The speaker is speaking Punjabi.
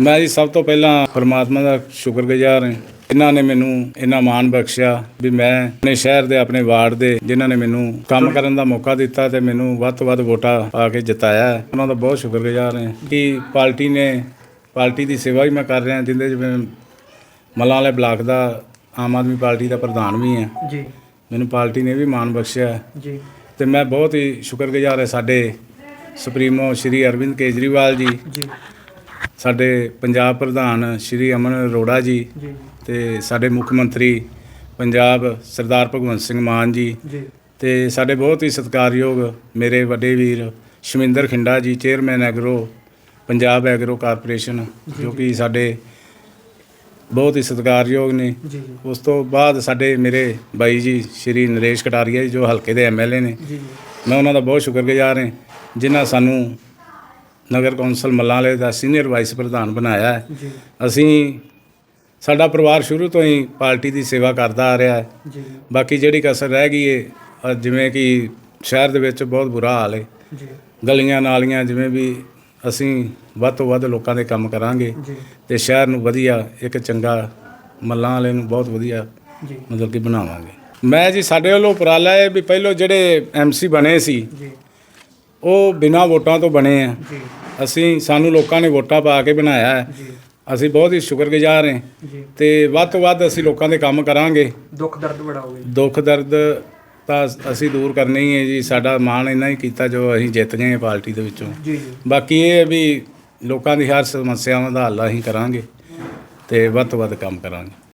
ਮੈਂ ਜੀ ਸਭ ਤੋਂ ਪਹਿਲਾਂ ਪਰਮਾਤਮਾ ਦਾ ਸ਼ੁਕਰਗੁਜ਼ਾਰ ਹਾਂ। ਇਹਨਾਂ ਨੇ ਮੈਨੂੰ ਇੰਨਾ ਮਾਣ ਬਖਸ਼ਿਆ ਵੀ ਮੈਂ ਆਪਣੇ ਸ਼ਹਿਰ ਦੇ ਆਪਣੇ ਵਾਰਡ ਦੇ ਜਿਨ੍ਹਾਂ ਨੇ ਮੈਨੂੰ ਕੰਮ ਕਰਨ ਦਾ ਮੌਕਾ ਦਿੱਤਾ ਤੇ ਮੈਨੂੰ ਵੱਧ ਤੋਂ ਵੱਧ ਵੋਟਾਂ ਪਾ ਕੇ ਜਿਤਾਇਆ। ਉਹਨਾਂ ਦਾ ਬਹੁਤ ਸ਼ੁਕਰਗੁਜ਼ਾਰ ਹਾਂ ਕਿ ਪਾਰਟੀ ਨੇ ਪਾਰਟੀ ਦੀ ਸੇਵਾ ਵੀ ਮੈਂ ਕਰ ਰਿਹਾ ਜਿੰਦੇ ਜਿਵੇਂ ਮੱਲਾਂ ਵਾਲੇ ਬਲਾਕ ਦਾ ਆਮ ਆਦਮੀ ਪਾਰਟੀ ਦਾ ਪ੍ਰਧਾਨ ਵੀ ਹਾਂ। ਜੀ। ਮੈਨੂੰ ਪਾਰਟੀ ਨੇ ਵੀ ਮਾਣ ਬਖਸ਼ਿਆ। ਜੀ। ਤੇ ਮੈਂ ਬਹੁਤ ਹੀ ਸ਼ੁਕਰਗੁਜ਼ਾਰ ਹਾਂ ਸਾਡੇ ਸੁਪਰੀਮੋ ਸ਼੍ਰੀ ਅਰਵਿੰਦ ਕੇਜਰੀਵਾਲ ਜੀ। ਜੀ। ਸਾਡੇ ਪੰਜਾਬ ਪ੍ਰਧਾਨ ਸ਼੍ਰੀ ਅਮਨ ਅਰੋੜਾ ਜੀ ਜੀ। ਤੇ ਸਾਡੇ ਮੁੱਖ ਮੰਤਰੀ ਪੰਜਾਬ ਸਰਦਾਰ ਭਗਵੰਤ ਸਿੰਘ ਮਾਨ ਜੀ ਜੀ। ਤੇ ਸਾਡੇ ਬਹੁਤ ਹੀ ਸਤਿਕਾਰਯੋਗ ਮੇਰੇ ਵੱਡੇ ਵੀਰ Shaminder Khinda ji chairman agro Punjab agro corporation ਜੋ ਕਿ ਸਾਡੇ ਬਹੁਤ ਹੀ ਸਤਿਕਾਰਯੋਗ ਨੇ। ਉਸ ਤੋਂ ਬਾਅਦ ਸਾਡੇ ਮੇਰੇ ਬਾਈ ਜੀ ਸ਼੍ਰੀ ਨਰੇਸ਼ ਕਟਾਰੀਆ ਜੀ ਜੋ ਹਲਕੇ ਦੇ ਐਮਐਲਏ ਨੇ। ਜੀ। ਮੈਂ ਉਹਨਾਂ ਦਾ ਬਹੁਤ ਸ਼ੁਕਰਗੁਜ਼ਾਰ ਹਾਂ ਜਿਨ੍ਹਾਂ ਸਾਨੂੰ ਨਗਰ ਕੌਂਸਲ ਮੱਲਾਂਵਾਲੇ ਦਾ ਸੀਨੀਅਰ ਵਾਈਸ ਪ੍ਰਧਾਨ ਬਣਾਇਆ ਹੈ। ਜੀ। ਅਸੀਂ ਸਾਡਾ ਪਰਿਵਾਰ ਸ਼ੁਰੂ ਤੋਂ ਹੀ ਪਾਰਟੀ ਦੀ ਸੇਵਾ ਕਰਦਾ ਆ ਰਿਹਾ ਹੈ। ਜੀ। ਬਾਕੀ ਜਿਹੜੀ ਕਸਰ ਰਹਿ ਗਈ ਹੈ ਜਿਵੇਂ ਕਿ ਸ਼ਹਿਰ ਦੇ ਵਿੱਚ ਬਹੁਤ ਬੁਰਾ ਹਾਲ ਹੈ ਜੀ। ਗਲੀਆਂ ਨਾਲੀਆਂ ਜਿਵੇਂ ਵੀ ਅਸੀਂ ਵੱਧ ਤੋਂ ਵੱਧ ਲੋਕਾਂ ਦੇ ਕੰਮ ਕਰਾਂਗੇ ਜੀ। ਤੇ ਸ਼ਹਿਰ ਨੂੰ ਵਧੀਆ ਇੱਕ ਚੰਗਾ ਮੱਲਾਂ ਵਾਲੇ ਨੂੰ ਬਹੁਤ ਵਧੀਆ ਜੀ। ਮਤਲਬ ਕਿ ਬਣਾਵਾਂਗੇ। ਮੈਂ ਜੀ ਸਾਡੇ ਵੱਲੋਂ ਉਪਰਾਲਾ ਹੈ ਵੀ ਪਹਿਲੋਂ ਜਿਹੜੇ ਐਮਸੀ ਬਣੇ ਸੀ ਜੀ। ਉਹ ਬਿਨਾਂ ਵੋਟਾਂ ਤੋਂ ਬਣੇ ਆ। ਜੀ। ਅਸੀਂ ਸਾਨੂੰ ਲੋਕਾਂ ਨੇ ਵੋਟਾਂ ਪਾ ਕੇ ਬਣਾਇਆ ਹੈ। ਜੀ। ਅਸੀਂ ਬਹੁਤ ਹੀ ਸ਼ੁਕਰਗੁਜ਼ਾਰ ਹਾਂ। ਜੀ। ਤੇ ਵੱਧ ਤੋਂ ਵੱਧ ਅਸੀਂ ਲੋਕਾਂ ਦੇ ਕੰਮ ਕਰਾਂਗੇ। ਦੁੱਖ ਦਰਦ ਵੜਾਓਗੇ ਦੁੱਖ ਦਰਦ ਤਾਂ ਅਸੀਂ ਦੂਰ ਕਰਨੇ ਹੀ ਹੈ ਜੀ। ਸਾਡਾ ਮਾਣ ਇੰਨਾ ਹੀ ਕੀਤਾ ਜੋ ਅਸੀਂ ਜਿੱਤ ਗਏ ਹਾਂ ਪਾਰਟੀ ਦੇ ਵਿੱਚੋਂ। ਜੀ ਜੀ। ਬਾਕੀ ਇਹ ਹੈ ਵੀ ਲੋਕਾਂ ਦੀ ਹਰ ਸਮੱਸਿਆਵਾਂ ਦਾ ਹੱਲ ਅਸੀਂ ਕਰਾਂਗੇ। ਤੇ ਵੱਧ ਤੋਂ ਵੱਧ ਕੰਮ ਕਰਾਂਗੇ।